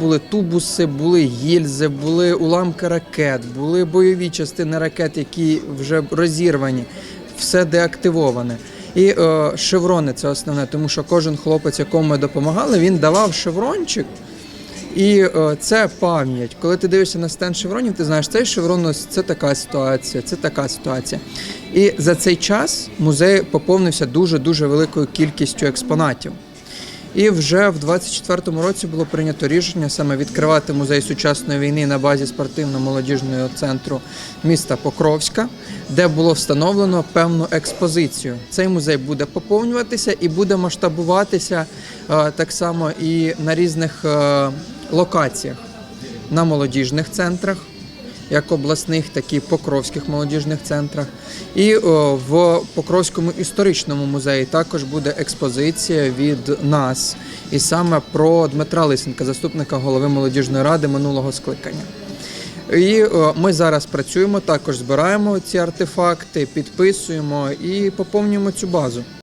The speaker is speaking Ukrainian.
Були тубуси, були гільзи, були уламки ракет, були бойові частини ракет, які вже розірвані, все деактивоване. І е, шеврони це основне, тому що кожен хлопець, якому ми допомагали, він давав шеврончик. І е, це пам'ять. Коли ти дивишся на стенд шевронів, ти знаєш, цей шеврон це така ситуація, це така ситуація. І за цей час музей поповнився дуже дуже великою кількістю експонатів. І вже в 24-му році було прийнято рішення саме відкривати музей сучасної війни на базі спортивно-молодіжного центру міста Покровська, де було встановлено певну експозицію. Цей музей буде поповнюватися і буде масштабуватися е, так само і на різних е, локаціях на молодіжних центрах як обласних, так і покровських молодіжних центрах. І в Покровському історичному музеї також буде експозиція від нас, і саме про Дмитра Лисенка, заступника голови молодіжної ради минулого скликання. І ми зараз працюємо, також збираємо ці артефакти, підписуємо і поповнюємо цю базу.